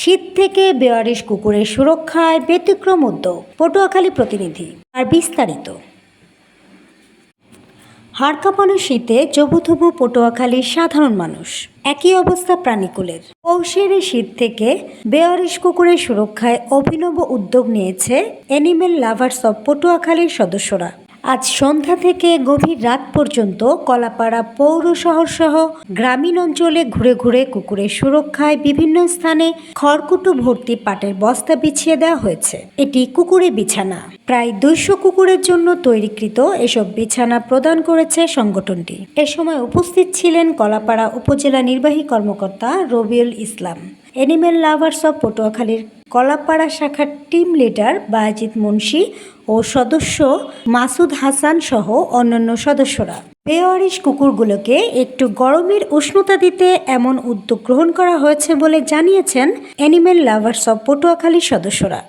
শীত থেকে বেয়ারিশ কুকুরের সুরক্ষায় ব্যতিক্রম উদ্যোগ, পটুয়াখালী প্রতিনিধি আর বিস্তারিত। হাড় কাঁপানো শীতে জবুথবু পটুয়াখালীর সাধারণ মানুষ, একই অবস্থা প্রাণীকুলের। পৌষের শীত থেকে বেয়ারিশ কুকুরের সুরক্ষায় অভিনব উদ্যোগ নিয়েছে অ্যানিমেল লাভার্স অব পটুয়াখালীর সদস্যরা। আজ সন্ধ্যা থেকে গভীর রাত পর্যন্ত কলাপাড়া পৌর শহর সহ গ্রামীণ অঞ্চলে ঘুরে ঘুরে কুকুরের সুরক্ষায় বিভিন্ন স্থানে খড়কুটো ভর্তি পাটের বস্তা বিছিয়ে দেওয়া হয়েছে। এটি কুকুরে বিছানা। প্রায় দুইশো কুকুরের জন্য তৈরিকৃত এসব বিছানা প্রদান করেছে সংগঠনটি। এ সময় উপস্থিত ছিলেন কলাপাড়া উপজেলা নির্বাহী কর্মকর্তা Rabiul Islam animal lovers of পটুয়াখালীর কলাপাড়া শাখার টিম লিডার বায়াজিৎ মুন্সি ও সদস্য মাসুদ হাসান সহ অন্যান্য সদস্যরা। বেওয়ারিশ কুকুরগুলোকে একটু গরমের উষ্ণতা দিতে এমন উদ্যোগ গ্রহণ করা হয়েছে বলে জানিয়েছেন অ্যানিমেল লাভার্স অব পটুয়াখালীর সদস্যরা।